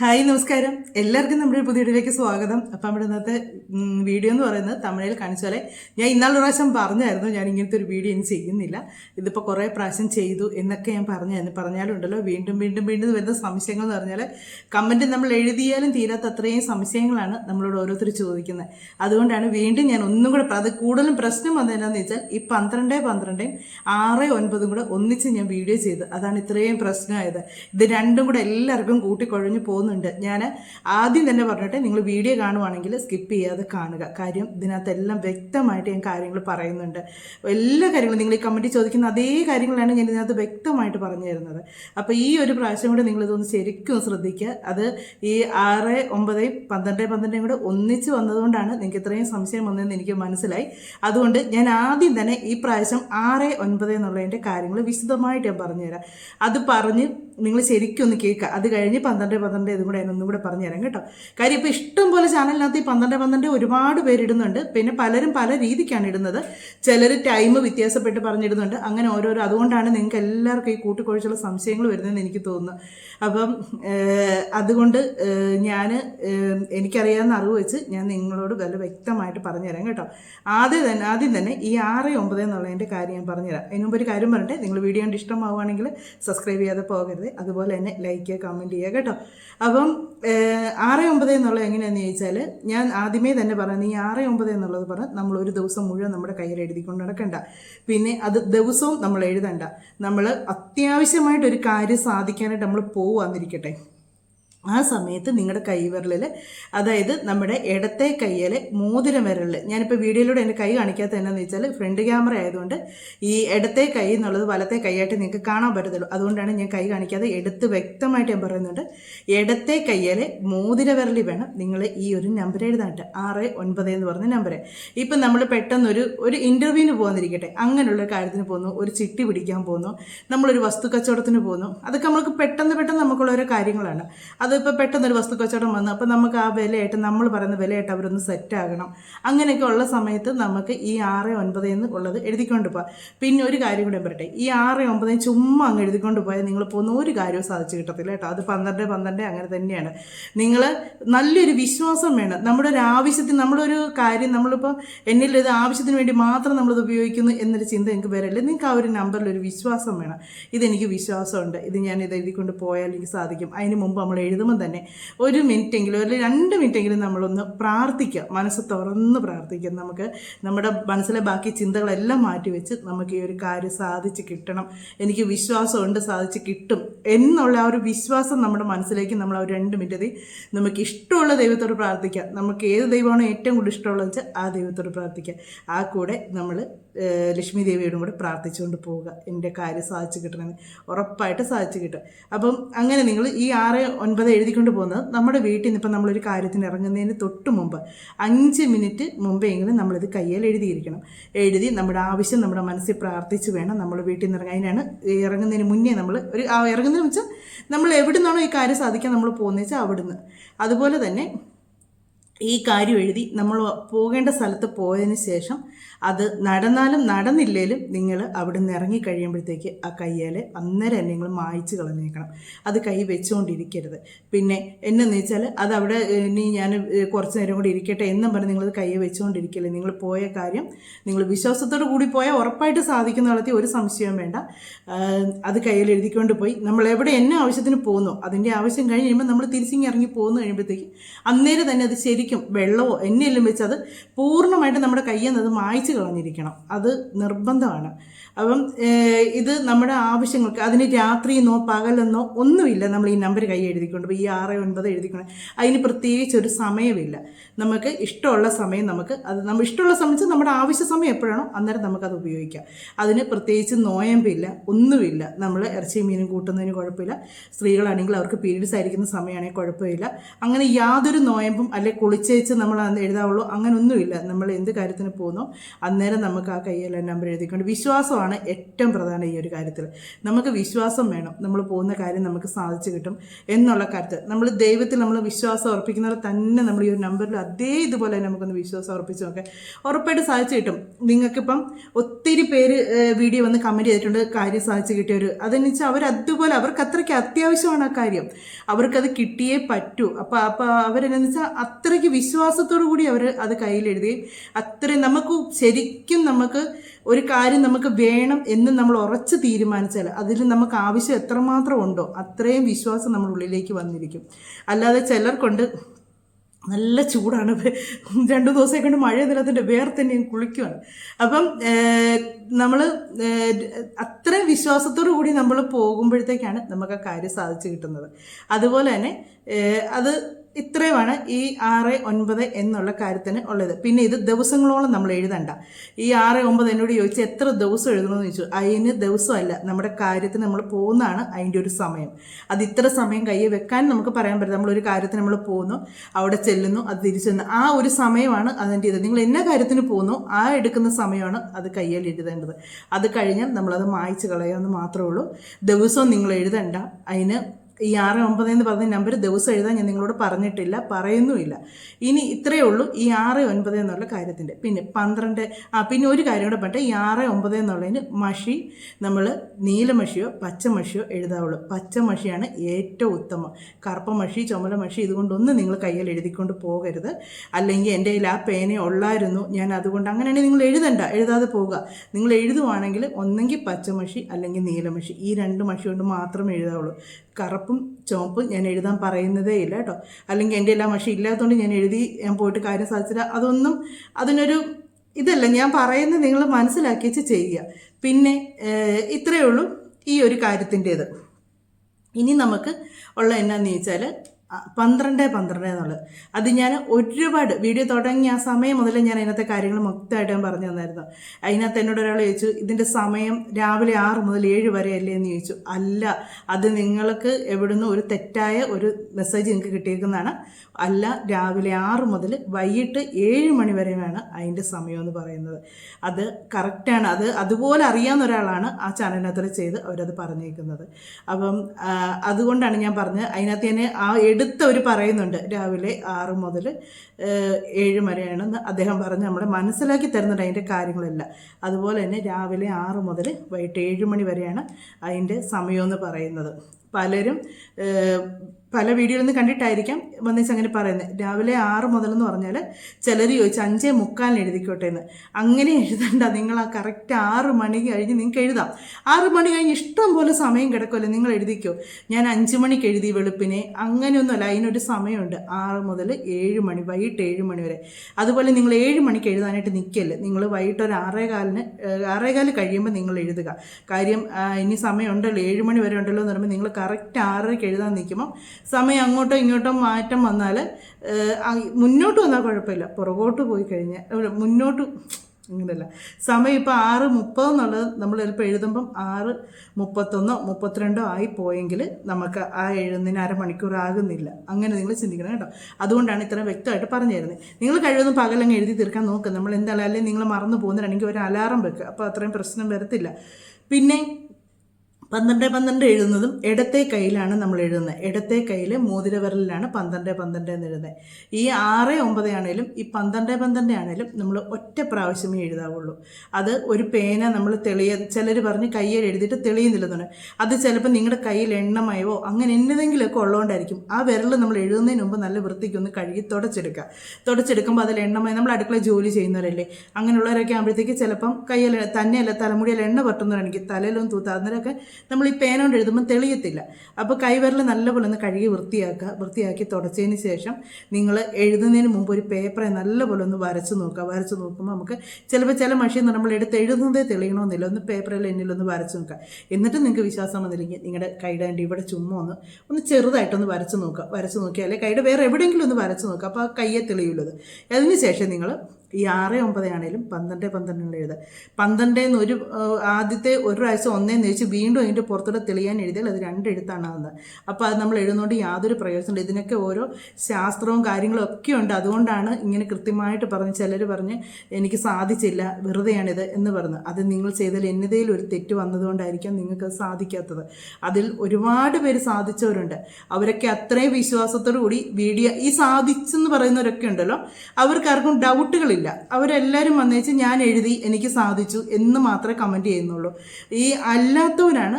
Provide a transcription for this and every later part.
Hi നമസ്കാരം. എല്ലാവർക്കും നമ്മുടെ പുതിയ വീഡിയോയിലേക്ക് സ്വാഗതം. അപ്പം നമ്മുടെ ഇന്നത്തെ വീഡിയോ എന്ന് പറയുന്നത് തമിഴിൽ കാണിച്ചാലേ. ഞാൻ ഇന്നാളൊരു പ്രാവശ്യം പറഞ്ഞായിരുന്നു ഞാൻ ഇങ്ങനത്തെ ഒരു വീഡിയോ ഇനി ചെയ്യുന്നില്ല. ഇതിപ്പോൾ കുറേ പ്രാവശ്യം ചെയ്തു എന്നൊക്കെ ഞാൻ പറഞ്ഞായിരുന്നു പറഞ്ഞാലുണ്ടല്ലോ. വീണ്ടും വീണ്ടും വീണ്ടും വരുന്ന സംശയങ്ങൾ എന്ന് പറഞ്ഞാൽ കമന്റ് നമ്മൾ എഴുതിയാലും തീരാത്ത അത്രയും സംശയങ്ങളാണ് നമ്മളോട് ഓരോരുത്തർ ചോദിക്കുന്നത് അതുകൊണ്ടാണ് വീണ്ടും ഞാൻ ഒന്നും കൂടെ അത് കൂടുതലും പ്രശ്നം വന്നതെന്നു വെച്ചാൽ ഈ പന്ത്രണ്ട് പന്ത്രണ്ടേയും ആറ് ഒൻപതും കൂടെ ഒന്നിച്ച് ഞാൻ വീഡിയോ ചെയ്ത് അതാണ് ഇത്രയും പ്രശ്നമായത്. ഇത് രണ്ടും കൂടെ എല്ലാവർക്കും കൂട്ടിക്കുഴഞ്ഞു പോകുന്നുണ്ട് ഞാൻ ആദ്യം തന്നെ പറഞ്ഞിട്ട് നിങ്ങൾ വീഡിയോ കാണുവാണെങ്കിൽ സ്കിപ്പ് ചെയ്യാതെ കാണുക. കാര്യം ഇതിനകത്തെല്ലാം വ്യക്തമായിട്ട് ഞാൻ കാര്യങ്ങൾ പറയുന്നുണ്ട്. എല്ലാ കാര്യങ്ങളും നിങ്ങൾ ഈ കമന്റിൽ ചോദിക്കുന്ന അതേ കാര്യങ്ങളാണ് ഞാൻ ഇതിനകത്ത് വ്യക്തമായിട്ട് പറഞ്ഞു തരുന്നത്. അപ്പോൾ ഈ ഒരു പ്രാവശ്യം കൂടെ നിങ്ങളിതൊന്ന് ശരിക്കും ശ്രദ്ധിക്കുക. അത് ഈ ആറ് ഒമ്പത് പന്ത്രണ്ട് പന്ത്രണ്ടേയും കൂടെ ഒന്നിച്ച് വന്നതുകൊണ്ടാണ് നിങ്ങൾക്ക് ഇത്രയും സംശയം വന്നതെന്ന് എനിക്ക് മനസ്സിലായി. അതുകൊണ്ട് ഞാൻ ആദ്യം തന്നെ ഈ പ്രാവശ്യം ആറ് ഒൻപത് എന്നുള്ളതിന്റെ കാര്യങ്ങൾ വിശദമായിട്ട് ഞാൻ പറഞ്ഞുതരാം. അത് പറഞ്ഞ് നിങ്ങൾ ശരിക്കും ഒന്ന് കേൾക്കുക. അത് കഴിഞ്ഞ് പന്ത്രണ്ട് പന്ത്രണ്ട് ഇതും കൂടെ ഞാൻ ഒന്നും കൂടെ പറഞ്ഞുതരാം കേട്ടോ. കാര്യം ഇപ്പോൾ ഇഷ്ടം പോലെ ചാനലിനകത്ത് ഈ പന്ത്രണ്ട് പന്ത്രണ്ട് ഒരുപാട് പേരിടുന്നുണ്ട്. പിന്നെ പലരും പല രീതിക്കാണ് ഇടുന്നത്. ചിലർ ടൈം വ്യത്യാസപ്പെട്ട് പറഞ്ഞിടുന്നുണ്ട്. അങ്ങനെ ഓരോരോ അതുകൊണ്ടാണ് നിങ്ങൾക്ക് എല്ലാവർക്കും ഈ കൂട്ടിക്കൊഴിച്ചുള്ള സംശയങ്ങൾ വരുന്നതെന്ന് എനിക്ക് തോന്നുന്നു. അപ്പം അതുകൊണ്ട് ഞാൻ എനിക്കറിയാവുന്ന അറിവ് വെച്ച് ഞാൻ നിങ്ങളോട് വല്ല വ്യക്തമായിട്ട് പറഞ്ഞു തരാം കേട്ടോ. ആദ്യം തന്നെ ആദ്യം തന്നെ ഈ ആറ് ഒമ്പത് എന്നുള്ളതിന്റെ കാര്യം ഞാൻ പറഞ്ഞുതരാം. അതിന് മുമ്പ് ഒരു കാര്യം പറഞ്ഞിട്ട് നിങ്ങൾ വീഡിയോ കണ്ട് ഇഷ്ടമാവുകയാണെങ്കിൽ സബ്സ്ക്രൈബ് ചെയ്യാതെ പോകരുത്. അതുപോലെ തന്നെ ലൈക്ക് ചെയ്യുക കമന്റ് ചെയ്യുക കേട്ടോ. അപ്പം ആറ് ഒമ്പത് എന്നുള്ളത് എങ്ങനെയാണെന്ന് ചോദിച്ചാൽ ഞാൻ ആദ്യമേ തന്നെ പറയുന്നത് ഈ ആറ് ഒമ്പത് എന്നുള്ളത് പറഞ്ഞാൽ നമ്മൾ ഒരു ദിവസം മുഴുവൻ നമ്മുടെ കയ്യിൽ എഴുതിക്കൊണ്ട് നടക്കണ്ട. പിന്നെ അത് ദിവസവും നമ്മൾ എഴുതണ്ട. നമ്മൾ അത്യാവശ്യമായിട്ട് ഒരു കാര്യം സാധിക്കാനായിട്ട് നമ്മൾ പോവാന്നിരിക്കട്ടെ ആ സമയത്ത് നിങ്ങളുടെ കൈവിരലിൽ അതായത് നമ്മുടെ ഇടത്തെ കയ്യിൽ മോതിരം വിരലിൽ ഞാനിപ്പോൾ വീഡിയോയിലൂടെ എന്റെ കൈ കാണിക്കാത്ത എന്നാന്ന് വെച്ചാൽ ഫ്രണ്ട് ക്യാമറ ആയതുകൊണ്ട് ഈ ഇടത്തെ കൈ എന്നുള്ളത് വലത്തെ കൈയായിട്ട് നിങ്ങൾക്ക് കാണാൻ പറ്റത്തുള്ളൂ. അതുകൊണ്ടാണ് ഞാൻ കൈ കാണിക്കാതെ എടുത്ത് വ്യക്തമായിട്ട് ഞാൻ പറയുന്നുണ്ട് ഇടത്തെ കയ്യിലെ മോതിര വിരലിൽ വേണം. നിങ്ങൾ ഈ ഒരു നമ്പർ എഴുതാനായിട്ട്. ആറ് ഒൻപത് എന്ന് പറഞ്ഞ നമ്പർ ഇപ്പം നമ്മൾ പെട്ടെന്നൊരു ഒരു ഇന്റർവ്യൂവിന് പോകുന്നിരിക്കട്ടെ അങ്ങനെയുള്ള കാര്യത്തിന് പോകുന്നു. ഒരു ചിട്ടി പിടിക്കാൻ പോകുന്നു. നമ്മളൊരു വസ്തു കച്ചവടത്തിന് പോകുന്നു. അതൊക്കെ നമുക്ക് പെട്ടെന്ന് പെട്ടെന്ന് നമുക്കുള്ള ഓരോ കാര്യങ്ങളാണ്. അതിപ്പോൾ പെട്ടെന്നൊരു വസ്തു കച്ചവടം വന്നു. അപ്പോൾ നമുക്ക് ആ വിലയായിട്ട് നമ്മൾ പറയുന്ന വിലയായിട്ട് അവരൊന്ന് സെറ്റാകണം അങ്ങനെയൊക്കെ ഉള്ള സമയത്ത് നമുക്ക് ഈ ആറ് ഒൻപത് എന്ന് ഉള്ളത് എഴുതിക്കൊണ്ട് പോകാം പിന്നെ ഒരു കാര്യം കൂടെ പറയട്ടെ. ഈ ആറ് ഒമ്പത് ചുമ്മാ അങ്ങ് എഴുതിക്കൊണ്ട് പോയാൽ നിങ്ങൾ പോകുന്ന ഒരു കാര്യവും സാധിച്ചു കിട്ടത്തില്ല കേട്ടോ. അത് പന്ത്രണ്ട് പന്ത്രണ്ട് അങ്ങനെ തന്നെയാണ്. നിങ്ങൾ നല്ലൊരു വിശ്വാസം വേണം. നമ്മുടെ ഒരു ആവശ്യത്തിന് നമ്മളൊരു കാര്യം നമ്മളിപ്പോൾ എന്നിൽ ഇത് ആവശ്യത്തിന് വേണ്ടി മാത്രം നമ്മളിത് ഉപയോഗിക്കുന്നു എന്നൊരു ചിന്ത നിങ്ങൾക്ക് വരല്ലേ നിങ്ങൾക്ക് ആ ഒരു നമ്പറിൽ ഒരു വിശ്വാസം വേണം. ഇതെനിക്ക് വിശ്വാസമുണ്ട്. ഇത് ഞാൻ ഇത് എഴുതിക്കൊണ്ട് പോയാൽ എനിക്ക് സാധിക്കും. അതിന് മുമ്പ് നമ്മൾ എഴുതുമ്പോൾ തന്നെ ഒരു മിനിറ്റെങ്കിലും ഒരു രണ്ട് മിനിറ്റെങ്കിലും നമ്മളൊന്ന് പ്രാർത്ഥിക്കുക. മനസ്സ് തുറന്ന് പ്രാർത്ഥിക്കുക. നമുക്ക് നമ്മുടെ മനസ്സിലെ ബാക്കി ചിന്തകളെല്ലാം മാറ്റി വെച്ച് നമുക്ക് ഈ ഒരു കാര്യം സാധിച്ച് കിട്ടണം. എനിക്ക് വിശ്വാസമുണ്ട് സാധിച്ച് കിട്ടും എന്നുള്ള ആ ഒരു വിശ്വാസം നമ്മുടെ മനസ്സിലേക്ക് നമ്മൾ ആ ഒരു രണ്ട് മിനിറ്റ് നമുക്ക് ഇഷ്ടമുള്ള ദൈവത്തോട് പ്രാർത്ഥിക്കാം നമുക്ക് ഏത് ദൈവമാണോ ഏറ്റവും കൂടുതൽ ഇഷ്ടമുള്ളത് വെച്ചാൽ ആ ദൈവത്തോട് പ്രാർത്ഥിക്കാം ആ കൂടെ നമ്മൾ ലക്ഷ്മി ദേവിയോടും കൂടെ പ്രാർത്ഥിച്ചുകൊണ്ട് പോവുക. എന്റെ കാര്യം സാധിച്ചു കിട്ടണമെന്ന് ഉറപ്പായിട്ട് സാധിച്ചു കിട്ടും. അപ്പം അങ്ങനെ നിങ്ങൾ ഈ ആറ് ഒൻപത് എഴുതിക്കൊണ്ട് പോകുന്നത് നമ്മുടെ വീട്ടിൽ നിന്ന് ഇപ്പം നമ്മളൊരു കാര്യത്തിന് ഇറങ്ങുന്നതിന് തൊട്ട് മുമ്പ് അഞ്ച് മിനിറ്റ് മുമ്പെങ്കിലും നമ്മളിത് കയ്യിൽ എഴുതിയിരിക്കണം. എഴുതി നമ്മുടെ ആവശ്യം നമ്മുടെ മനസ്സിൽ പ്രാർത്ഥിച്ച് വേണം നമ്മൾ വീട്ടിൽ നിന്ന് ഇറങ്ങാൻ. അതിനാണ് ഇറങ്ങുന്നതിന് മുന്നേ നമ്മൾ ഒരു ഇറങ്ങുന്നതിന് വെച്ചാൽ നമ്മൾ എവിടെ നിന്നാണോ ഈ കാര്യം സാധിക്കാൻ നമ്മൾ പോകുന്നത് വെച്ചാൽ അവിടുന്ന്. അതുപോലെ തന്നെ ഈ കാര്യം എഴുതി നമ്മൾ പോകേണ്ട സ്ഥലത്ത് പോയതിന് ശേഷം അത് നടന്നാലും നടന്നില്ലേലും നിങ്ങൾ അവിടെ നിന്ന് ഇറങ്ങി കഴിയുമ്പോഴത്തേക്ക് ആ കയ്യാലെ അന്നേരം തന്നെ നിങ്ങൾ മായ്ച്ച് കളഞ്ഞേക്കണം. അത് കൈ വെച്ചുകൊണ്ടിരിക്കരുത് പിന്നെ എന്നെന്ന് വെച്ചാൽ അത് അവിടെ ഇനി ഞാൻ കുറച്ച് നേരം കൂടി ഇരിക്കട്ടെ എന്നും പറഞ്ഞ് നിങ്ങളത് കൈ വെച്ചുകൊണ്ടിരിക്കില്ല നിങ്ങൾ പോയ കാര്യം നിങ്ങൾ വിശ്വാസത്തോടു കൂടി പോയാൽ ഉറപ്പായിട്ട് സാധിക്കുന്ന കാലത്തിൽ ഒരു സംശയവും വേണ്ട. അത് കയ്യിൽ എഴുതിക്കൊണ്ട് പോയി. നമ്മൾ എവിടെ എന്നെ ആവശ്യത്തിന് പോകുന്നു അതിന്റെ ആവശ്യം കഴിഞ്ഞ് കഴിയുമ്പോൾ നമ്മൾ തിരിച്ചിങ്ങി ഇറങ്ങി പോകുന്നു കഴിയുമ്പോഴത്തേക്ക് അന്നേരം തന്നെ അത് ശരിക്കും വെള്ളമോ എന്നെല്ലാം വെച്ച് അത് പൂർണമായിട്ട് നമ്മുടെ കയ്യിൽ നിന്ന് അത് മായ്ച്ചു കളഞ്ഞിരിക്കണം. അത് നിർബന്ധമാണ്. അപ്പം ഇത് നമ്മുടെ ആവശ്യങ്ങൾക്ക് അതിന് രാത്രിയെന്നോ പകലെന്നോ ഒന്നുമില്ല നമ്മൾ ഈ നമ്പർ കൈ എഴുതിക്കൊണ്ട് ഈ ആറ് ഒൻപത് എഴുതിക്കൊണ്ട്. അതിന് പ്രത്യേകിച്ച് ഒരു സമയമില്ല. നമുക്ക് ഇഷ്ടമുള്ള സമയം നമുക്ക് അത് നമ്മൾ ഇഷ്ടമുള്ള സമയത്ത് നമ്മുടെ ആവശ്യ സമയം എപ്പോഴാണോ അന്നേരം നമുക്കത് ഉപയോഗിക്കാം. അതിന് പ്രത്യേകിച്ച് നോയമ്പില്ല ഒന്നുമില്ല. നമ്മൾ ഇറച്ചിയും മീനും കൂട്ടുന്നതിന് കുഴപ്പമില്ല. സ്ത്രീകളാണെങ്കിൽ അവർക്ക് പീരീഡ്സ് ആയിരിക്കുന്ന സമയമാണെങ്കിൽ കുഴപ്പമില്ല. അങ്ങനെ യാതൊരു നോയമ്പും അല്ലെങ്കിൽ കുളിച്ച് ഒഴിച്ചേച്ച് നമ്മൾ എഴുതാവുള്ളൂ. അങ്ങനൊന്നുമില്ല. നമ്മൾ എന്ത് കാര്യത്തിന് പോകുന്നോ അന്നേരം നമുക്ക് ആ കയ്യിൽ നമ്പർ എഴുതിക്കൊണ്ട് വിശ്വാസമാണ് ഏറ്റവും പ്രധാനം ഈ ഒരു കാര്യത്തിൽ. നമുക്ക് വിശ്വാസം വേണം. നമ്മൾ പോകുന്ന കാര്യം നമുക്ക് സാധിച്ചു കിട്ടും എന്നുള്ള കാര്യത്തിൽ. നമ്മൾ ദൈവത്തിൽ നമ്മൾ വിശ്വാസം ഉറപ്പിക്കുന്നവർ തന്നെ നമ്മൾ ഈ ഒരു നമ്പറിൽ അതേ ഇതുപോലെ നമുക്കൊന്ന് വിശ്വാസം ഉറപ്പിച്ച് നോക്കാം ഉറപ്പായിട്ട് സാധിച്ചു കിട്ടും. നിങ്ങൾക്കിപ്പം ഒത്തിരി പേര് വീഡിയോ വന്ന് കമന്റ് ചെയ്തിട്ടുണ്ട്. കാര്യം സാധിച്ചു കിട്ടിയവർ അതെന്ന് വെച്ചാൽ അവർ അതുപോലെ അവർക്ക് അത്രയ്ക്ക് അത്യാവശ്യമാണ് ആ കാര്യം. അവർക്കത് കിട്ടിയേ പറ്റൂ. അപ്പോൾ അപ്പോൾ അവരെന്നു വെച്ചാൽ അത്രയ്ക്ക് വിശ്വാസത്തോടു കൂടി അവർ അത് കയ്യിലെഴുതി. അത്രയും നമുക്ക് ശരിക്കും നമുക്ക് ഒരു കാര്യം നമുക്ക് വേണം എന്ന് നമ്മൾ ഉറച്ച് തീരുമാനിച്ചാൽ അതിൽ നമുക്ക് ആവശ്യം എത്രമാത്രം ഉണ്ടോ അത്രയും വിശ്വാസം നമ്മുടെ ഉള്ളിലേക്ക് വന്നിരിക്കും. അല്ലാതെ ചിലർക്കൊണ്ട് നല്ല ചൂടാണ്. രണ്ടു ദിവസം കൊണ്ട് മഴ നിലത്തിന്റെ വേറെ തന്നെ കുളിക്കുവാണ്. അപ്പം നമ്മൾ അത്രയും വിശ്വാസത്തോടു കൂടി നമ്മൾ പോകുമ്പോഴത്തേക്കാണ് നമുക്ക് ആ കാര്യം സാധിച്ചു കിട്ടുന്നത്. അതുപോലെ തന്നെ അത് ഇത്രയുമാണ് ഈ ആറ് ഒൻപത് എന്നുള്ള കാര്യത്തിന് ഉള്ളത്. പിന്നെ ഇത് ദിവസങ്ങളോളം നമ്മൾ എഴുതണ്ട. ഈ ആറ് ഒമ്പത് എന്നോട് ചോദിച്ചാൽ എത്ര ദിവസം എഴുതണമെന്ന് ചോദിച്ചു. അതിന് ദിവസമല്ല. നമ്മുടെ കാര്യത്തിന് നമ്മൾ പോകുന്നതാണ് അതിന്റെ ഒരു സമയം. അത് ഇത്ര സമയം കയ്യിൽ വെക്കാൻ നമുക്ക് പറയാൻ പറ്റും നമ്മളൊരു കാര്യത്തിന് നമ്മൾ പോകുന്നു അവിടെ ചെല്ലുന്നു അത് തിരിച്ചു ആ ഒരു സമയമാണ് അതിന്റെ ഇത്. നിങ്ങൾ എന്നാ കാര്യത്തിന് പോകുന്നു ആ എടുക്കുന്ന സമയമാണ് അത് കയ്യിൽ എഴുതേണ്ടത്. അത് കഴിഞ്ഞാൽ നമ്മളത് മായ്ച്ച് കളയാമെന്ന് മാത്രമേ ഉള്ളൂ. ദിവസവും നിങ്ങൾ എഴുതണ്ട. അതിന് ഈ ആറ് ഒമ്പത് എന്ന് പറഞ്ഞ നമ്പർ ദിവസം എഴുതാൻ ഞാൻ നിങ്ങളോട് പറഞ്ഞിട്ടില്ല പറയുന്നുമില്ല. ഇനി ഇത്രയേ ഉള്ളൂ ഈ ആറ് ഒൻപത് എന്നുള്ള കാര്യത്തിന്റെ പിന്നെ പന്ത്രണ്ട് ആ പിന്നെ ഒരു കാര്യം കൂടെ പറ്റേ ഈ ആറ് ഒമ്പത് എന്നുള്ളതിന് മഷി നമ്മൾ നീലമഷിയോ പച്ചമഷിയോ എഴുതാവുള്ളൂ. പച്ചമഷിയാണ് ഏറ്റവും ഉത്തമം. കറുപ്പ മഷി ചുമല മഷി ഇതുകൊണ്ടൊന്നും നിങ്ങൾ കയ്യിൽ എഴുതിക്കൊണ്ട് പോകരുത്. അല്ലെങ്കിൽ എന്റെ കയ്യിൽ ആ പേന ഉള്ളായിരുന്നു. ഞാൻ അതുകൊണ്ട് അങ്ങനെയാണെങ്കിൽ നിങ്ങൾ എഴുതണ്ട എഴുതാതെ പോവുക. നിങ്ങൾ എഴുതുവാണെങ്കിൽ ഒന്നെങ്കിൽ പച്ചമഷി അല്ലെങ്കിൽ നീലമഷി. ഈ രണ്ട് മഷി കൊണ്ട് മാത്രമേ എഴുതാവുള്ളൂ. കറുപ്പും ചുവപ്പും ഞാൻ എഴുതാൻ പറയുന്നതേ ഇല്ല കേട്ടോ. അല്ലെങ്കിൽ എന്റെ എല്ലാം പക്ഷേ ഇല്ലാത്തതുകൊണ്ട് ഞാൻ എഴുതി ഞാൻ പോയിട്ട് കാര്യം സാധിച്ചില്ല. അതൊന്നും അതിനൊരു ഇതല്ല ഞാൻ പറയുന്നത് നിങ്ങൾ മനസ്സിലാക്കി വെച്ച് ചെയ്യുക. പിന്നെ ഇത്രയേ ഉള്ളൂ ഈ ഒരു കാര്യത്തിന്റേത്. ഇനി നമുക്ക് ഉള്ള എന്നാന്ന് ചോദിച്ചാൽ പന്ത്രണ്ട് പന്ത്രണ്ട് എന്നുള്ളത് അത് ഞാൻ ഒരുപാട് വീഡിയോ തുടങ്ങിയ ആ സമയം മുതൽ ഞാൻ അതിനകത്തെ കാര്യങ്ങൾ മൊത്തമായിട്ട് ഞാൻ പറഞ്ഞു തന്നായിരുന്നു. അതിനകത്ത് എന്നോട് ഒരാൾ ചോദിച്ചു ഇതിന്റെ സമയം രാവിലെ ആറ് മുതൽ ഏഴ് വരെ അല്ലേ? എന്ന് ചോദിച്ചു. അല്ല അത് നിങ്ങൾക്ക് എവിടുന്ന് ഒരു തെറ്റായ ഒരു മെസ്സേജ് നിങ്ങൾക്ക് കിട്ടിയിരിക്കുന്നതാണ്. അല്ല രാവിലെ ആറ് മുതൽ വൈകിട്ട് ഏഴ് മണി വരെയാണ് അതിന്റെ സമയം എന്ന് പറയുന്നത്. അത് കറക്റ്റാണ് അത് അതുപോലെ അറിയാവുന്ന ഒരാളാണ് ആ ചാനലിനകത്ത് ചെയ്ത് അവരത് പറഞ്ഞേക്കുന്നത്. അപ്പം അതുകൊണ്ടാണ് ഞാൻ പറഞ്ഞത്. അതിനകത്ത് തന്നെ ആ എടുത്തവർ പറയുന്നുണ്ട് രാവിലെ ആറ് മുതൽ ഏഴ് വരെയാണെന്ന് അദ്ദേഹം പറഞ്ഞ് നമ്മളെ മനസ്സിലാക്കി തരുന്നുണ്ട് അതിന്റെ കാര്യങ്ങളെല്ലാം. അതുപോലെ തന്നെ രാവിലെ ആറ് മുതൽ വൈകിട്ട് ഏഴ് മണി വരെയാണ് അതിന്റെ സമയമെന്ന് പറയുന്നത്. പലരും പല വീഡിയോയിൽ നിന്ന് കണ്ടിട്ടായിരിക്കാം വന്നേച്ച് അങ്ങനെ പറയുന്നത്. രാവിലെ ആറ് മുതൽ എന്ന് പറഞ്ഞാൽ ചിലർ ചോദിച്ചു അഞ്ചേ മുക്കാലിന് എഴുതിക്കോട്ടെ എന്ന്. അങ്ങനെ എഴുതണ്ട നിങ്ങൾ ആ കറക്റ്റ് ആറ് മണി കഴിഞ്ഞ് നിങ്ങൾക്ക് എഴുതാം. ആറ് മണി കഴിഞ്ഞ് ഇഷ്ടം പോലെ സമയം കിടക്കുമല്ലോ നിങ്ങൾ എഴുതിക്കോ? ഞാൻ അഞ്ച് മണിക്ക് എഴുതി വെളുപ്പിനെ. അങ്ങനെയൊന്നുമല്ല അതിനൊരു സമയമുണ്ട്. ആറ് മുതൽ ഏഴ് മണി വൈകിട്ട് ഏഴ് മണി വരെ. അതുപോലെ നിങ്ങൾ ഏഴ് മണിക്ക് എഴുതാനായിട്ട് നിൽക്കല്ലേ. നിങ്ങൾ വൈകിട്ട് ഒരു ആറേകാലിന് ആറേകാൽ കഴിയുമ്പോൾ നിങ്ങൾ എഴുതുക. കാര്യം ഇനി സമയമുണ്ടല്ലോ ഏഴ് മണി വരെ ഉണ്ടല്ലോ എന്ന് പറയുമ്പോൾ നിങ്ങൾ കറക്റ്റ് ആറരയ്ക്ക് എഴുതാൻ നിൽക്കുമ്പം സമയം അങ്ങോട്ടോ ഇങ്ങോട്ടോ മാറ്റം വന്നാൽ മുന്നോട്ട് വന്നാൽ കുഴപ്പമില്ല. പുറകോട്ട് പോയി കഴിഞ്ഞാൽ മുന്നോട്ട് ഇങ്ങനെയല്ല. സമയം ഇപ്പോൾ ആറ് മുപ്പത് എന്നുള്ളത് നമ്മൾ ചിലപ്പോൾ എഴുതുമ്പം ആറ് മുപ്പത്തൊന്നോ മുപ്പത്തിരണ്ടോ ആയി പോയെങ്കിൽ നമുക്ക് ആ എഴുതുന്നതിന് അരമണിക്കൂർ ആകുന്നില്ല. അങ്ങനെ നിങ്ങൾ ചിന്തിക്കണം കേട്ടോ. അതുകൊണ്ടാണ് ഇത്രയും വ്യക്തമായിട്ട് പറഞ്ഞു തരുന്നത് നിങ്ങൾ കഴിവതും പകലങ്ങ് എഴുതി തീർക്കാൻ നോക്കുക നമ്മൾ എന്തായാലും നിങ്ങൾ മറന്നു പോകുന്നതാണെങ്കിൽ ഒരു അലാറം വെക്കുക അപ്പോൾ അത്രയും പ്രശ്നം വരത്തില്ല. പിന്നെ പന്ത്രണ്ട് പന്ത്രണ്ട് എഴുതുന്നതും ഇടത്തെ കയ്യിലാണ് നമ്മൾ എഴുതുന്നത്. ഇടത്തെ കയ്യിൽ മോതിരവിരലിലാണ് പന്ത്രണ്ട് പന്ത്രണ്ട് എന്ന് എഴുതുന്നത്. ഈ ആറ് ഒമ്പത് ആണേലും ഈ പന്ത്രണ്ട് പന്ത്രണ്ട് ആണേലും നമ്മൾ ഒറ്റ പ്രാവശ്യമേ എഴുതാവുള്ളൂ. അത് ഒരു പേന നമ്മൾ തെളിയ ചിലർ പറഞ്ഞ് കയ്യിൽ എഴുതിയിട്ട് തെളിയുന്നില്ലെന്നാണ് അത് ചിലപ്പോൾ നിങ്ങളുടെ കയ്യിൽ എണ്ണമയോ അങ്ങനെ എന്നതെങ്കിലുമൊക്കെ ഉള്ളതുകൊണ്ടായിരിക്കും ആ വിരൽ നമ്മൾ എഴുതുന്നതിന് മുമ്പ് നല്ല വൃത്തിക്ക് ഒന്ന് കഴുകി തുടച്ചെടുക്കുക. തുടച്ചെടുക്കുമ്പോൾ അതിൽ എണ്ണമയം നമ്മൾ അടുക്കള ജോലി ചെയ്യുന്നവരല്ലേ അങ്ങനെയുള്ളവരൊക്കെ ആകുമ്പോഴത്തേക്ക് ചിലപ്പം കയ്യിൽ തന്നെയല്ല തലമുടിയിൽ എണ്ണ പറ്റുന്നവരാണെങ്കിൽ തലയിലൊന്നും തൂത്താകുന്നവരൊക്കെ നമ്മൾ ഈ പേന കൊണ്ട് എഴുതുമ്പോൾ തെളിയത്തില്ല. അപ്പോൾ കൈവിരൽ നല്ലപോലെ ഒന്ന് കഴുകി വൃത്തിയാക്കുക. വൃത്തിയാക്കി തുടച്ചതിന് ശേഷം നിങ്ങൾ എഴുതുന്നതിന് മുമ്പ് ഒരു പേപ്പറെ നല്ലപോലെ ഒന്ന് വരച്ച് നോക്കുക. വരച്ച് നോക്കുമ്പോൾ നമുക്ക് ചിലപ്പോൾ ചില മഷീൻ നമ്മൾ എടുത്ത് എഴുതുന്നതേ തെളിയണമെന്നില്ല. ഒന്ന് പേപ്പറിൽ എന്നിലൊന്ന് വരച്ച് നോക്കുക. എന്നിട്ട് നിങ്ങൾക്ക് വിശ്വാസം വന്നില്ലെങ്കിൽ നിങ്ങളുടെ കൈയുടെ ഇവിടെ ചുമ്മാ ഒന്ന് ഒന്ന് ചെറുതായിട്ടൊന്ന് വരച്ച് നോക്കുക. വരച്ച് നോക്കിയാലേ കൈയുടെ വേറെ എവിടെയെങ്കിലും ഒന്ന് വരച്ച് നോക്കുക. അപ്പോൾ ആ കയ്യെ തെളിയുള്ളത് അതിന് ശേഷം നിങ്ങൾ ഈ ആറ് ഒമ്പത് ആണെങ്കിലും പന്ത്രണ്ട് പന്ത്രണ്ടിനുള്ള എഴുതുക പന്ത്രണ്ടേന്ന് ഒരു ആദ്യത്തെ ഒരു പ്രാവശ്യം ഒന്നേന്ന് ചോദിച്ച് വീണ്ടും അതിന്റെ പുറത്തൂടെ തെളിയാൻ എഴുതിയാൽ അത് രണ്ട് എഴുത്താണ് ആകുന്നത് അപ്പോൾ അത് നമ്മൾ എഴുതുന്നതുകൊണ്ട് യാതൊരു പ്രയോജനമില്ല ഇതിനൊക്കെ ഓരോ ശാസ്ത്രവും കാര്യങ്ങളും ഒക്കെ ഉണ്ട്. അതുകൊണ്ടാണ് ഇങ്ങനെ കൃത്യമായിട്ട് പറഞ്ഞ് ചിലർ പറഞ്ഞ് എനിക്ക് സാധിച്ചില്ല വെറുതെയാണിത് എന്ന് പറഞ്ഞു. അത് നിങ്ങൾ ചെയ്തതിൽ എന്നതേലും ഒരു തെറ്റ് വന്നതുകൊണ്ടായിരിക്കാം നിങ്ങൾക്ക് അത് സാധിക്കാത്തത്. അതിൽ ഒരുപാട് പേര് സാധിച്ചവരുണ്ട്. അവരൊക്കെ അത്രയും വിശ്വാസത്തോടു കൂടി വീഡിയോ ഈ സാധിച്ചെന്ന് പറയുന്നവരൊക്കെ ഉണ്ടല്ലോ. അവർക്കാർക്കും ഡൗട്ടുകളില്ല അവരെല്ലാവരും വന്നേച്ച് ഞാൻ എഴുതി എനിക്ക് സാധിച്ചു എന്ന് മാത്രമേ കമന്റ് ചെയ്യുന്നുള്ളൂ. ഈ അല്ലാത്തവരാണ്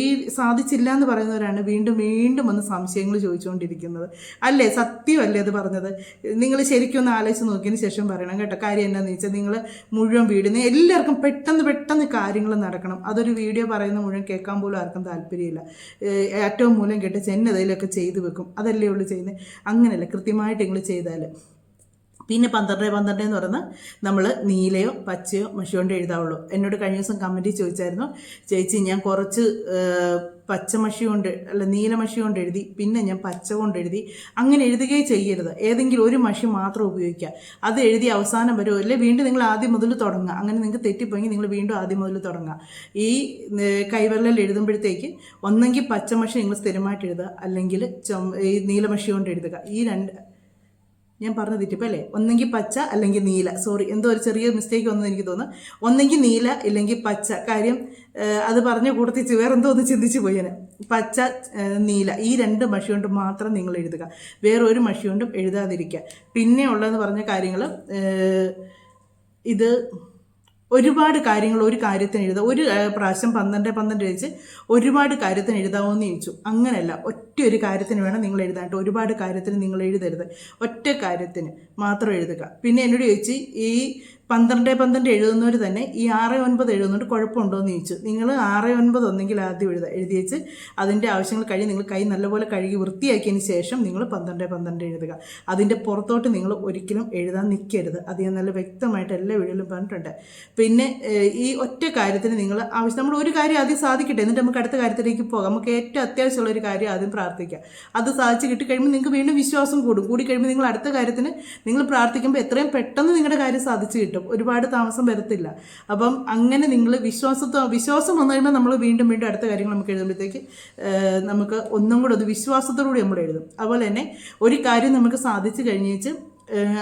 ഈ സാധിച്ചില്ല എന്ന് പറയുന്നവരാണ് വീണ്ടും വീണ്ടും വന്ന് സംശയങ്ങൾ ചോദിച്ചുകൊണ്ടിരിക്കുന്നത്. അല്ലേ? സത്യമല്ലേ അത് പറഞ്ഞത്? നിങ്ങൾ ശരിക്കും ഒന്ന് ആലോചിച്ച് നോക്കിയതിന് ശേഷം പറയണം കേട്ടോ. കാര്യം എന്താണെന്ന് വെച്ചാൽ നിങ്ങൾ മുഴുവൻ വീടിന് എല്ലാവർക്കും പെട്ടെന്ന് പെട്ടെന്ന് കാര്യങ്ങൾ നടക്കണം. അതൊരു വീഡിയോ പറയുന്ന മുഴുവൻ കേൾക്കാൻ പോലും ആർക്കും താല്പര്യമില്ല. ഏറ്റവും മൂലം കേട്ട് ചെന്നതയിലൊക്കെ ചെയ്തു വെക്കും. അതല്ലേ ഉള്ളൂ ചെയ്യുന്നത്. അങ്ങനെയല്ല കൃത്യമായിട്ട് നിങ്ങൾ ചെയ്താൽ പിന്നെ പന്ത്രണ്ട് പന്ത്രണ്ട് എന്ന് പറയുന്ന നമ്മൾ നീലയോ പച്ചയോ മഷിയോണ്ട് എഴുതാവുള്ളൂ. എന്നോട് കഴിഞ്ഞ ദിവസം കമന്റിൽ ചോദിച്ചായിരുന്നു ചേച്ചി ഞാൻ കുറച്ച് പച്ച മഷി കൊണ്ട് അല്ല നീല മഷി കൊണ്ട് എഴുതി പിന്നെ ഞാൻ പച്ച കൊണ്ട് എഴുതി അങ്ങനെ എഴുതുകയേ ചെയ്യരുത്. ഏതെങ്കിലും ഒരു മഷി മാത്രം ഉപയോഗിക്കുക. അത് എഴുതി അവസാനം വരുമോ അല്ലെ വീണ്ടും നിങ്ങൾ ആദ്യം മുതൽ തുടങ്ങുക. അങ്ങനെ നിങ്ങൾക്ക് തെറ്റിപ്പോയെങ്കിൽ നിങ്ങൾ വീണ്ടും ആദ്യം മുതൽ തുടങ്ങുക. ഈ കൈവെള്ളൽ എഴുതുമ്പോഴത്തേക്ക് ഒന്നെങ്കിൽ പച്ച മഷി നിങ്ങൾ സ്ഥിരമായിട്ട് എഴുതുക. അല്ലെങ്കിൽ ചുമ ഈ നീലമഷി കൊണ്ട് എഴുതുക. ഈ രണ്ട് ഞാൻ പറഞ്ഞ തെറ്റിപ്പോ അല്ലേ ഒന്നെങ്കിൽ പച്ച അല്ലെങ്കിൽ നീല. സോറി എന്തോ ഒരു ചെറിയ മിസ്റ്റേക്ക് വന്നു എനിക്ക് തോന്നുന്നു. ഒന്നെങ്കിൽ നീല ഇല്ലെങ്കിൽ പച്ച. കാര്യം അത് പറഞ്ഞ കൂട്ടത്തിൽ വേറെന്തോ ഒന്ന് ചിന്തിച്ച് പോയി ഞാൻ. പച്ച നീല. ഈ രണ്ട് മഷി കൊണ്ട് മാത്രം നിങ്ങൾ എഴുതുക. വേറൊരു മഷി കൊണ്ടും എഴുതാതിരിക്കുക. പിന്നെ ഉള്ളതെന്ന് പറഞ്ഞ കാര്യങ്ങൾ ഇത് ഒരുപാട് കാര്യങ്ങൾ ഒരു കാര്യത്തിന് എഴുതാം ഒരു പ്രാവശ്യം പന്ത്രണ്ട് പന്ത്രണ്ട് വെച്ച് ഒരുപാട് കാര്യത്തിന് എഴുതാമോ എന്ന് ചോദിച്ചു. അങ്ങനെയല്ല ഒറ്റ ഒരു കാര്യത്തിന് വേണം നിങ്ങൾ എഴുതാനായിട്ട്. ഒരുപാട് കാര്യത്തിന് നിങ്ങൾ എഴുതരുത്. ഒറ്റ കാര്യത്തിന് മാത്രം എഴുതുക. പിന്നെ എന്നോട് ചോദിച്ച് ഈ പന്ത്രണ്ട് പന്ത്രണ്ട് എഴുതുന്നവർ തന്നെ ഈ ആറ് ഒൻപത് എഴുതുന്നുണ്ട് കുഴപ്പമുണ്ടോ എന്ന് ചോദിച്ചു. നിങ്ങൾ ആറ് ഒൻപത് ഒന്നെങ്കിൽ ആദ്യം എഴുതുക എഴുതി വെച്ച് അതിന്റെ ആവശ്യങ്ങൾ കഴിഞ്ഞ് നിങ്ങൾ കൈ നല്ലപോലെ കഴുകി വൃത്തിയാക്കിയതിന് ശേഷം നിങ്ങൾ പന്ത്രണ്ട് പന്ത്രണ്ട് എഴുതുക. അതിന്റെ പുറത്തോട്ട് നിങ്ങൾ ഒരിക്കലും എഴുതാൻ നിൽക്കരുത്. അത് ഞാൻ നല്ല വ്യക്തമായിട്ട് എല്ലാ വീഡിയോയിലും പറഞ്ഞിട്ടുണ്ട്. പിന്നെ ഈ ഒറ്റ കാര്യത്തിന് നിങ്ങൾ ആവശ്യം നമ്മൾ ഒരു കാര്യം ആദ്യം സാധിക്കട്ടെ എന്നിട്ട് നമുക്ക് അടുത്ത കാര്യത്തിലേക്ക് പോകാം. നമുക്ക് ഏറ്റവും അത്യാവശ്യമുള്ള ഒരു കാര്യം ആദ്യം പ്രാർത്ഥിക്കാം. അത് സാധിച്ച് കിട്ടിക്കഴിയുമ്പോൾ നിങ്ങൾക്ക് വീണ്ടും വിശ്വാസം കൂടും. കൂടി കഴിയുമ്പോൾ നിങ്ങൾ അടുത്ത കാര്യത്തിന് നിങ്ങൾ പ്രാർത്ഥിക്കുമ്പോൾ എത്രയും പെട്ടെന്ന് നിങ്ങളുടെ കാര്യം സാധിച്ചു കിട്ടും. ഒരുപാട് താമസം വരത്തില്ല. അപ്പം അങ്ങനെ നിങ്ങൾ വിശ്വാസത്തോ വിശ്വാസം വന്നു കഴിയുമ്പോൾ നമ്മൾ വീണ്ടും വീണ്ടും അടുത്ത കാര്യങ്ങൾ നമുക്ക് എഴുതുമ്പോഴത്തേക്ക് നമുക്ക് ഒന്നും കൂടെ അത് വിശ്വാസത്തോടുകൂടി നമ്മൾ എഴുതും. അതുപോലെ തന്നെ ഒരു കാര്യം നമുക്ക് സാധിച്ചു കഴിഞ്ഞേച്ച്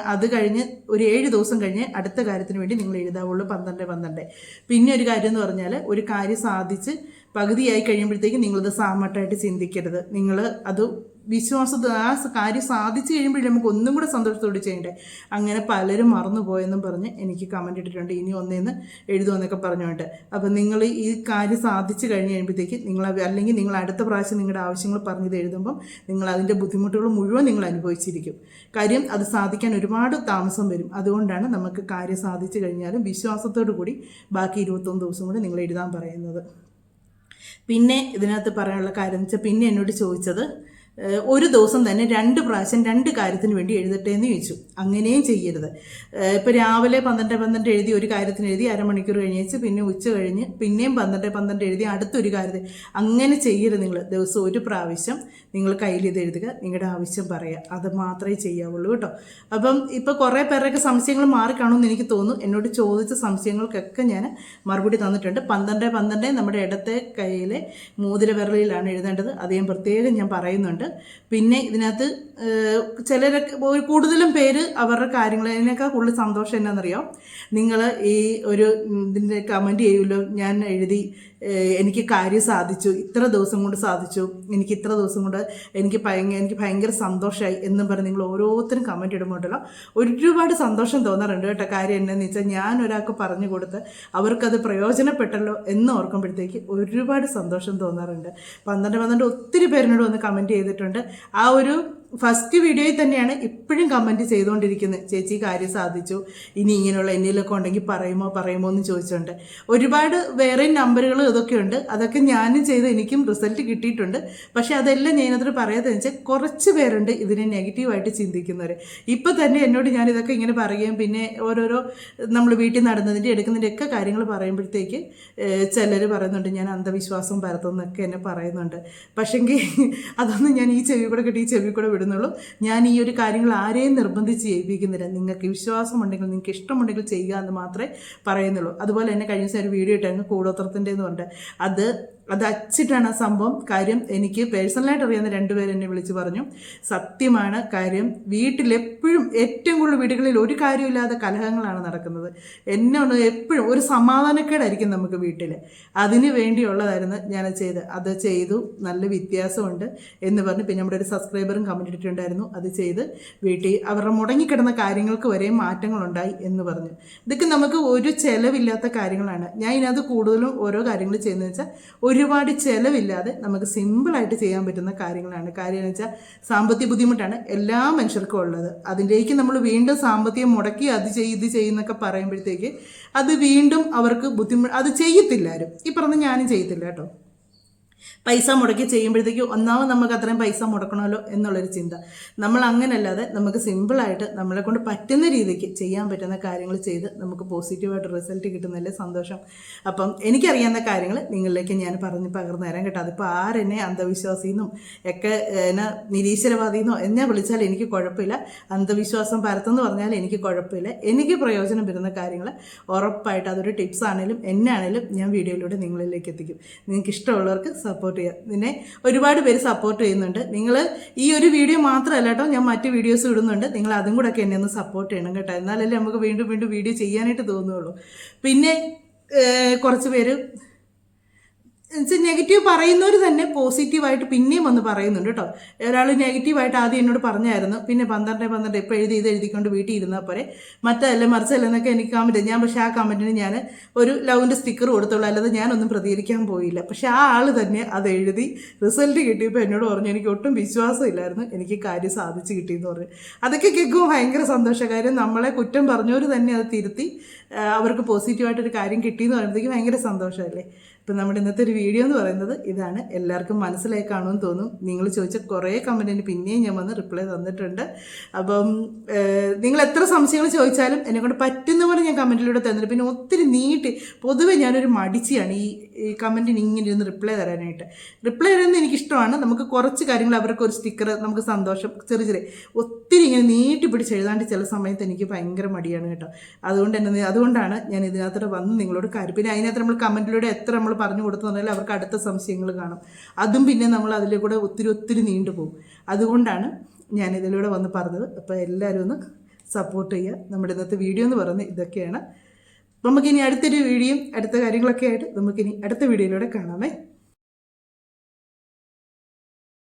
അത് കഴിഞ്ഞ് ഒരു ഏഴ് ദിവസം കഴിഞ്ഞ് അടുത്ത കാര്യത്തിന് വേണ്ടി നിങ്ങൾ എഴുതാവുള്ളൂ പന്ത്രണ്ട് പന്ത്രണ്ട്. പിന്നെ ഒരു കാര്യം എന്ന് പറഞ്ഞാൽ ഒരു കാര്യം സാധിച്ച് പകുതിയായി കഴിയുമ്പോഴത്തേക്ക് നിങ്ങളത് സാമട്ടായിട്ട് ചിന്തിക്കരുത്. നിങ്ങൾ അത് വിശ്വാസത്തെ ആ കാര്യം സാധിച്ചു കഴിയുമ്പോഴേ നമുക്ക് ഒന്നും കൂടെ സന്തോഷത്തോടെ ചെയ്യണ്ടേ? അങ്ങനെ പലരും മറന്നുപോയെന്നും പറഞ്ഞ് എനിക്ക് കമന്റ് ഇട്ടിട്ടുണ്ട്. ഇനി ഒന്നേന്ന് എഴുതുമെന്നൊക്കെ പറഞ്ഞുകൊണ്ട്. അപ്പം നിങ്ങൾ ഈ കാര്യം സാധിച്ചു കഴിഞ്ഞ് കഴിയുമ്പോഴത്തേക്ക് നിങ്ങൾ അല്ലെങ്കിൽ നിങ്ങൾ അടുത്ത പ്രാവശ്യം നിങ്ങളുടെ ആവശ്യങ്ങൾ പറഞ്ഞത് എഴുതുമ്പം നിങ്ങൾ അതിന്റെ ബുദ്ധിമുട്ടുകൾ മുഴുവൻ നിങ്ങൾ അനുഭവിച്ചിരിക്കും. കാര്യം അത് സാധിക്കാൻ ഒരുപാട് താമസം വരും. അതുകൊണ്ടാണ് നമുക്ക് കാര്യം സാധിച്ചു കഴിഞ്ഞാലും വിശ്വാസത്തോടു കൂടി ബാക്കി ഇരുപത്തൊന്ന് ദിവസം കൂടി നിങ്ങൾ എഴുതാൻ പറയുന്നത്. പിന്നെ ഇതിനകത്ത് പറയാനുള്ള കാര്യം എന്ന് വെച്ചാൽ പിന്നെ എന്നോട് ചോദിച്ചത് ഒരു ദിവസം തന്നെ രണ്ട് പ്രാവശ്യം രണ്ട് കാര്യത്തിന് വേണ്ടി എഴുതട്ടെ എന്ന് ചോദിച്ചു. അങ്ങനെയും ചെയ്യരുത്. ഇപ്പോൾ രാവിലെ പന്ത്രണ്ട് പന്ത്രണ്ട് എഴുതി ഒരു കാര്യത്തിന് എഴുതി അരമണിക്കൂർ കഴിഞ്ഞേച്ച് പിന്നെ ഉച്ച കഴിഞ്ഞ് പിന്നെയും പന്ത്രണ്ട് പന്ത്രണ്ട് എഴുതി അടുത്തൊരു കാര്യത്തിന്. അങ്ങനെ ചെയ്യരുത് നിങ്ങൾ. ദിവസം ഒരു പ്രാവശ്യം നിങ്ങൾ കയ്യിൽ ഇത് എഴുതുക. നിങ്ങളുടെ ആവശ്യം പറയുക. അത് മാത്രമേ ചെയ്യാവുള്ളൂ കേട്ടോ. അപ്പം ഇപ്പോൾ കുറേ പേരുടെയൊക്കെ സംശയങ്ങൾ മാറിക്കാണുമെന്ന് എനിക്ക് തോന്നുന്നു. എന്നോട് ചോദിച്ച സംശയങ്ങൾക്കൊക്കെ ഞാൻ മറുപടി തന്നിട്ടുണ്ട്. പന്ത്രണ്ട് പന്ത്രണ്ട് നമ്മുടെ ഇടത്തെ കയ്യിലെ മോതിര എഴുതേണ്ടത്. ഞാൻ പ്രത്യേകം ഞാൻ പറയുന്നുണ്ട്. പിന്നെ ഇതിനകത്ത് ചിലരൊക്കെ കൂടുതലും പേര് അവരുടെ കാര്യങ്ങൾ അതിനേക്കാൾ കൂടുതൽ സന്തോഷം എന്നാണെന്നറിയാം. നിങ്ങൾ ഈ ഒരു ഇതിന്റെ കമന്റ് ചെയ്യുമല്ലോ ഞാൻ എഴുതി എനിക്ക് കാര്യം സാധിച്ചു ഇത്ര ദിവസം കൊണ്ട് സാധിച്ചു എനിക്ക് ഇത്ര ദിവസം കൊണ്ട് എനിക്ക് ഭയങ്കര എനിക്ക് ഭയങ്കര സന്തോഷമായി എന്നും പറഞ്ഞ് നിങ്ങൾ ഓരോരുത്തരും കമന്റ് ഇടുമ്പോണ്ടല്ലോ. ഒരുപാട് സന്തോഷം തോന്നാറുണ്ട് കേട്ടോ കാര്യം എന്നു വെച്ചാൽ ഞാൻ ഒരാൾക്ക് പറഞ്ഞു കൊടുത്ത് അവർക്കത് പ്രയോജനപ്പെട്ടല്ലോ എന്ന് ഓർക്കുമ്പോഴത്തേക്ക് ഒരുപാട് സന്തോഷം തോന്നാറുണ്ട്. പന്ത്രണ്ട് പന്ത്രണ്ട് ഒത്തിരി പേരിനോട് വന്ന് കമന്റ് ചെയ്തിട്ടുണ്ട്. ആ ഒരു ഫസ്റ്റ് വീഡിയോയിൽ തന്നെയാണ് ഇപ്പോഴും കമന്റ് ചെയ്തുകൊണ്ടിരിക്കുന്നത്. ചേച്ചി കാര്യം സാധിച്ചു. ഇനി ഇങ്ങനെയുള്ള എന്നിലൊക്കെ ഉണ്ടെങ്കിൽ പറയുമോ പറയുമോ എന്ന് ചോദിച്ചുകൊണ്ട്. ഒരുപാട് വേറെ നമ്പറുകൾ ഇതൊക്കെ ഉണ്ട് അതൊക്കെ ഞാനും ചെയ്ത് എനിക്കും റിസൾട്ട് കിട്ടിയിട്ടുണ്ട്. പക്ഷേ അതെല്ലാം ഞാനതിന് പറയാതെന്ന് വെച്ചാൽ കുറച്ച് പേരുണ്ട് ഇതിനെ നെഗറ്റീവായിട്ട് ചിന്തിക്കുന്നവർ ഇപ്പം തന്നെ എന്നോട് ഞാൻ ഇതൊക്കെ ഇങ്ങനെ പറയുകയും പിന്നെ ഓരോരോ നമ്മൾ വീട്ടിൽ നടന്നതിന്റെ എടുക്കുന്നതിന്റെ ഒക്കെ കാര്യങ്ങൾ പറയുമ്പോഴത്തേക്ക് ചിലർ പറയുന്നുണ്ട് ഞാൻ അന്ധവിശ്വാസം പരത്തുന്നൊക്കെ എന്നെ പറയുന്നുണ്ട്. പക്ഷേങ്കിൽ അതൊന്നും ഞാൻ ഈ ചെവി കൂടെ കിട്ടി ഈ ചെവി കൂടെ വിടുന്നുള്ളൂ. ഞാൻ ഈ ഒരു കാര്യങ്ങൾ ആരെയും നിർബന്ധിച്ച് ചെയ്യിപ്പിക്കുന്നില്ല നിങ്ങൾക്ക് വിശ്വാസമുണ്ടെങ്കിൽ നിങ്ങൾക്ക് ഇഷ്ടമുണ്ടെങ്കിൽ ചെയ്യുക എന്ന് മാത്രമേ പറയുന്നുള്ളൂ. അതുപോലെ തന്നെ കഴിഞ്ഞ ദിവസം ഒരു വീഡിയോ ഇട്ടായിരുന്നു കൂടോത്രത്തിന്റെ എന്ന് പറഞ്ഞിട്ട്. അത് അത് അച്ചിട്ടാണ് ആ സംഭവം. കാര്യം എനിക്ക് പേഴ്സണലായിട്ട് അറിയാവുന്ന രണ്ടുപേരും എന്നെ വിളിച്ച് പറഞ്ഞു സത്യമാണ് കാര്യം വീട്ടിലെപ്പോഴും ഏറ്റവും കൂടുതൽ വീടുകളിൽ ഒരു കാര്യമില്ലാതെ കലഹങ്ങളാണ് നടക്കുന്നത്. എന്നെ ഒന്ന് എപ്പോഴും ഒരു സമാധാനക്കേടായിരിക്കും നമുക്ക് വീട്ടിൽ അതിന് വേണ്ടിയുള്ളതായിരുന്നു ഞാൻ ചെയ്ത് അത് ചെയ്തു നല്ല വ്യത്യാസമുണ്ട് എന്ന് പറഞ്ഞ് പിന്നെ നമ്മുടെ ഒരു സബ്സ്ക്രൈബറും കമന്റ് ഇട്ടിട്ടുണ്ടായിരുന്നു. അത് ചെയ്ത് വീട്ടിൽ അവരുടെ മുടങ്ങിക്കിടന്ന കാര്യങ്ങൾക്ക് വരെ മാറ്റങ്ങളുണ്ടായി എന്ന് പറഞ്ഞു. ഇതൊക്കെ നമുക്ക് ഒരു ചെലവില്ലാത്ത കാര്യങ്ങളാണ്. ഞാൻ ഇതിനകത്ത് കൂടുതലും ഓരോ കാര്യങ്ങൾ ചെയ്യുന്നത് വെച്ചാൽ ഒരുപാട് ചിലവില്ലാതെ നമുക്ക് സിമ്പിളായിട്ട് ചെയ്യാൻ പറ്റുന്ന കാര്യങ്ങളാണ്. കാര്യം എന്ന് വെച്ചാൽ സാമ്പത്തിക ബുദ്ധിമുട്ടാണ് എല്ലാ മനുഷ്യർക്കും ഉള്ളത്. അതിലേക്ക് നമ്മൾ വീണ്ടും സാമ്പത്തികം മുടക്കി അത് ചെയ്ത് ഇത് ചെയ്യുന്നൊക്കെ പറയുമ്പോഴത്തേക്ക് അത് വീണ്ടും അവർക്ക് ബുദ്ധിമുട്ട് അത് ചെയ്യത്തില്ല ആരും. ഈ പറഞ്ഞ ഞാനും ചെയ്യത്തില്ല കേട്ടോ. പൈസ മുടക്കി ചെയ്യുമ്പോഴത്തേക്കും ഒന്നാമത് നമുക്ക് അത്രയും പൈസ മുടക്കണമല്ലോ എന്നുള്ളൊരു ചിന്ത. നമ്മൾ അങ്ങനെയല്ലാതെ നമുക്ക് സിമ്പിളായിട്ട് നമ്മളെ കൊണ്ട് പറ്റുന്ന രീതിക്ക് ചെയ്യാൻ പറ്റുന്ന കാര്യങ്ങൾ ചെയ്ത് നമുക്ക് പോസിറ്റീവായിട്ട് റിസൾട്ട് കിട്ടുന്നല്ലേ സന്തോഷം. അപ്പം എനിക്കറിയാവുന്ന കാര്യങ്ങൾ നിങ്ങളിലേക്ക് ഞാൻ പറഞ്ഞ് പകർന്നു തരാം കേട്ടോ. അതിപ്പോൾ ആരെന്നെ അന്ധവിശ്വാസിന്നും ഒക്കെ എന്നെ നിരീശ്വരവാദിന്നോ എന്നെ വിളിച്ചാൽ എനിക്ക് കുഴപ്പമില്ല. അന്ധവിശ്വാസം പരത്തെന്ന് പറഞ്ഞാൽ എനിക്ക് കുഴപ്പമില്ല. എനിക്ക് പ്രയോജനം വരുന്ന കാര്യങ്ങൾ ഉറപ്പായിട്ട് അതൊരു ടിപ്സ് ആണെങ്കിലും എന്നെ ആണെങ്കിലും ഞാൻ വീഡിയോയിലൂടെ നിങ്ങളിലേക്ക് എത്തിക്കും. നിങ്ങൾക്ക് ഇഷ്ടമുള്ളവർക്ക് സപ്പോർട്ട് ചെയ്യുക നിന്നെ ഒരുപാട് പേര് സപ്പോർട്ട് ചെയ്യുന്നുണ്ട്. നിങ്ങൾ ഈ ഒരു വീഡിയോ മാത്രമല്ല കേട്ടോ ഞാൻ മറ്റ് വീഡിയോസ് ഇടുന്നുണ്ട്. നിങ്ങൾ അതും കൂടെ ഒക്കെ എന്നെ ഒന്ന് സപ്പോർട്ട് ചെയ്യണം കേട്ടോ. എന്നാലല്ലേ നമുക്ക് വീണ്ടും വീണ്ടും വീഡിയോ ചെയ്യാനായിട്ട് തോന്നുകയുള്ളൂ പിന്നെ കുറച്ച് പേര് എന്നുവെച്ചാൽ നെഗറ്റീവ് പറയുന്നവർ തന്നെ പോസിറ്റീവായിട്ട് പിന്നെയും വന്ന് പറയുന്നുണ്ട് കേട്ടോ. ഒരാൾ നെഗറ്റീവായിട്ട് ആദ്യം എന്നോട് പറഞ്ഞായിരുന്നു. പിന്നെ പന്ത്രണ്ട് പന്ത്രണ്ട് ഇപ്പോൾ എഴുതി ഇത് എഴുതിക്കൊണ്ട് വീട്ടിൽ ഇരുന്നാൽ പോരെ. മറ്റല്ല മറിച്ചല്ല എന്നൊക്കെ എനിക്ക് കമന്റ് ഞാൻ പക്ഷേ ആ കമന്റിന് ഞാൻ ഒരു ലവിന്റെ സ്റ്റിക്കർ കൊടുത്തുള്ളൂ. അല്ലാതെ ഞാനൊന്നും പ്രതികരിക്കാൻ പോയില്ല. പക്ഷേ ആ ആൾ തന്നെ അത് എഴുതി റിസൾട്ട് കിട്ടിയപ്പോൾ എന്നോട് പറഞ്ഞു എനിക്ക് ഒട്ടും വിശ്വാസമില്ലായിരുന്നു എനിക്ക് കാര്യം സാധിച്ചു കിട്ടിയെന്ന് പറഞ്ഞു. അതൊക്കെ കേൾക്കുമ്പോൾ ഭയങ്കര സന്തോഷകാര്യം നമ്മളെ കുറ്റം പറഞ്ഞവർ തന്നെ അത് തിരുത്തി അവർക്ക് പോസിറ്റീവായിട്ടൊരു കാര്യം കിട്ടിയെന്ന് പറയുമ്പോഴത്തേക്ക് ഭയങ്കര സന്തോഷമല്ലേ? ഇപ്പം നമ്മുടെ ഇന്നത്തെ ഒരു വീഡിയോ എന്ന് പറയുന്നത് ഇതാണ്. എല്ലാവർക്കും മനസ്സിലായി കാണുമെന്ന് തോന്നും. നിങ്ങൾ ചോദിച്ച കുറേ കമന്റിന് പിന്നെയും ഞാൻ വന്ന് റിപ്ലൈ തന്നിട്ടുണ്ട്. അപ്പം നിങ്ങൾ എത്ര സംശയങ്ങൾ ചോദിച്ചാലും എന്നെ കൊണ്ട് പറ്റുന്ന പോലെ ഞാൻ കമന്റിലൂടെ തന്നിട്ട് പിന്നെ ഒത്തിരി നീട്ടി പൊതുവെ ഞാനൊരു മടിച്ചിയാണ് ഈ ഈ കമന്റിന് ഇങ്ങനെ ഒന്ന് റിപ്ലൈ തരാനായിട്ട്. റിപ്ലൈ തരുന്നത് എനിക്കിഷ്ടമാണ്. നമുക്ക് കുറച്ച് കാര്യങ്ങൾ അവർക്ക് ഒരു സ്റ്റിക്കർ നമുക്ക് സന്തോഷം ചെറിയ ചെറിയ. ഒത്തിരി ഇങ്ങനെ നീട്ടി പിടിച്ച് എഴുതാണ്ട് ചില സമയത്ത് എനിക്ക് ഭയങ്കര മടിയാണ് കേട്ടോ. അതുകൊണ്ട് തന്നെ അതുകൊണ്ടാണ് ഞാൻ ഇതിനകത്തോടെ വന്ന് നിങ്ങളോട് കാര്യം. പിന്നെ അതിനകത്ത് നമ്മൾ കമന്റിലൂടെ എത്ര നമ്മൾ പറഞ്ഞു കൊടുത്തു പറഞ്ഞാൽ അവർക്ക് അടുത്ത സംശയങ്ങൾ കാണും. അതും പിന്നെ നമ്മൾ അതിലെ കൂടെ ഒത്തിരി ഒത്തിരി നീണ്ടുപോകും അതുകൊണ്ടാണ് ഞാൻ ഇതിലൂടെ വന്ന് പറഞ്ഞത്. അപ്പോൾ എല്ലാവരും ഒന്ന് സപ്പോർട്ട് ചെയ്യുക. നമ്മുടെ ഇന്നത്തെ വീഡിയോ എന്ന് പറയുന്നത് ഇതൊക്കെയാണ്. നമുക്കിനി അടുത്തൊരു വീഡിയോയും അടുത്ത കാര്യങ്ങളൊക്കെ ആയിട്ട് നമുക്കിനി അടുത്ത വീഡിയോയിലൂടെ കാണാമേ.